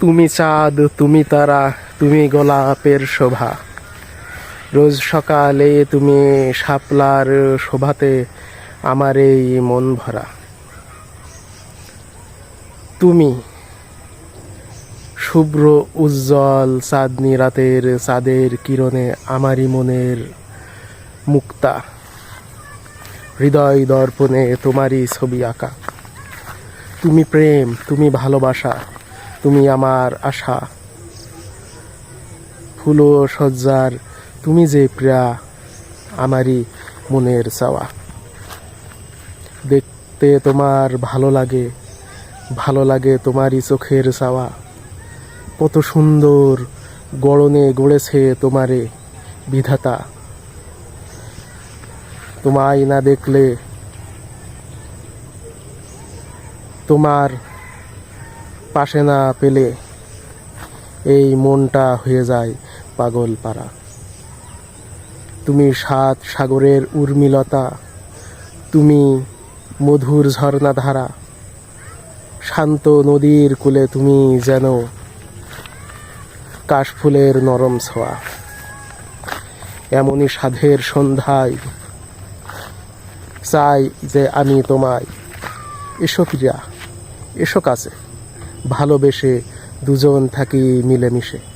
তুমি চাঁদ, তুমি তারা, তুমি গোলাপের শোভা। রোজ সকালে তুমি শাপলার শোভাতে আমার এই মন ভরা। তুমি শুভ্র, উজ্জ্বল চাঁদনি রাতের চাঁদের কিরণে আমারই মনের মুক্তা। হৃদয় দর্পণে তোমারই ছবি আঁকা। তুমি প্রেম, তুমি ভালোবাসা তুমি আমার আশা। ফুল সজ্জার তুমি যে প্রিয়া, আমারই মনের চাওয়া। দেখতে তোমার ভালো লাগে ভালো লাগে তোমারই চোখের চাওয়া। কত সুন্দর গড়নে গড়েছে তোমারে বিধাতা। তোমায় না দেখলে তোমার পাশে না পেলে এই মনটা হয়ে যায় পাগল পারা তুমি সাত সাগরের উর্মিলতা, তুমি মধুর ঝর্ণাধারা, শান্ত নদীর কূলে তুমি যেন কাশফুলের নরম ছোঁয়া। এমনই সাধের সন্ধ্যায় চাই যে আমি তোমায়। এসো প্রিয়া এসো কাছে। ভালোবেসে দুজন থাকি মিলেমিশে।